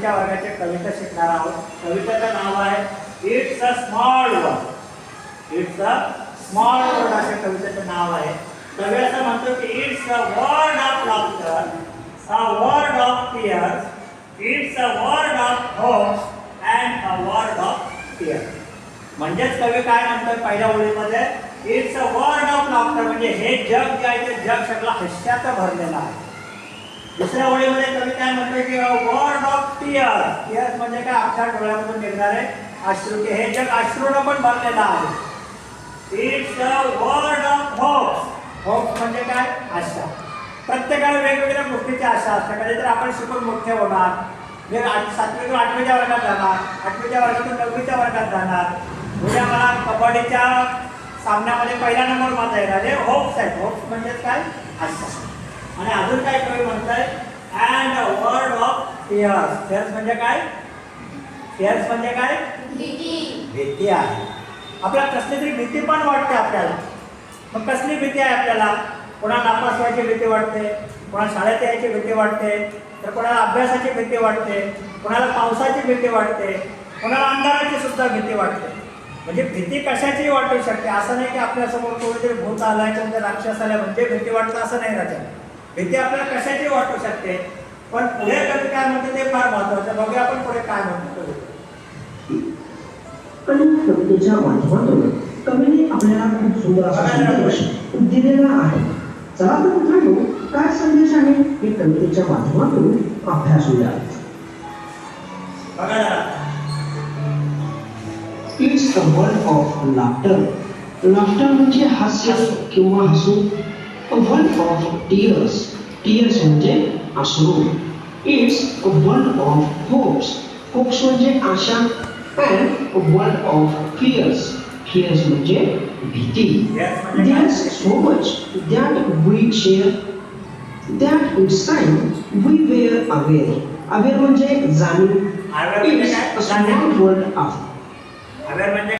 आठवीच्या वर्गाच्या कविता शिकणार आहोत. कवितेचं नाव आहे it's a small word it's a small word अशा कवितेचं नाव आहे. कवी असं म्हणतो की it's a word of laughter a word of tears it's a word of hope and a word of tears म्हणजेच कवी काय म्हणतोय पहिल्या ओळीमध्ये? It's a word of laughter म्हणजे हे जग जे आहे ते जग सगळं हास्याचं भरलेलं आहे. दुसऱ्या ओळीमध्ये कवी काय म्हणतोय की वर्ड ऑफ टिअर टिअर्स म्हणजे काय? आपल्या डोळ्यामधून निघणारे अश्रू की हे जग अश्रूनं पण भरलेलं आहे. It's a word of hopes hopes म्हणजे काय? आशा. प्रत्येकाला वेगवेगळ्या गोष्टीची आशा असते. कधीतरी आपण शिकून मोठे होणार. म्हणजे आठ- सातवीतून आठवीच्या वर्गात जाणार. आठवीच्या वर्गातून नववीच्या वर्गात जाणार. उद्या मला कबड्डीच्या सामन्यामध्ये पहिला नंबर माझा येणार हे होप्स आहेत होप्स म्हणजेच काय? आशा. आणि अजून काय and a word of fears fears म्हणजे काय? फिअर्स म्हणजे काय? भीती. आहे. आपल्याला कसली तरी भीती पण वाटते आपल्याला. मग कसली भीती आहे आपल्याला? कोणाला नापास व्हायची भीती वाटते? कोणाला शाळेत यायची भीती वाटते? तर कोणाला अभ्यासाची भीती वाटते? कोणाला पावसाची भीती वाटते? कोणाला अंधाराची सुद्धा भीती वाटते? म्हणजे भीती कशाची वाटू शकते. असं नाही की आपल्यासमोर कोणीतरी भूत आलाय किंवा राक्षस आलाय म्हणजे भीती वाटतं असं नाही राजा भीती आपल्याला कशाची वाटू शकते? पण पुढे कधी काय म्हणते ते फार महत्वाचं. बघूया आपण पुढे काय म्हणतो. कलिंग कवितेच्या माध्यमातून कवीने आपल्याला खूप सुंदर दिलेला आहे. चला तर मित्रांनो काय संदेश आहे हे कवितेच्या माध्यमातून बघा जरा it's a world of laughter laughter म्हणजे हास्य किंवा हसू. वर्ल्ड ऑफ टीयर्स टीयर्स म्हणजे अश्रू it's a world of hopes hopes म्हणजे आशा. And a world of fears fears म्हणजे भीती. काय? There's so much that we share that inside we were aware aware म्हणजे जाणीव. Aware It's काय? a small world of aware म्हणजे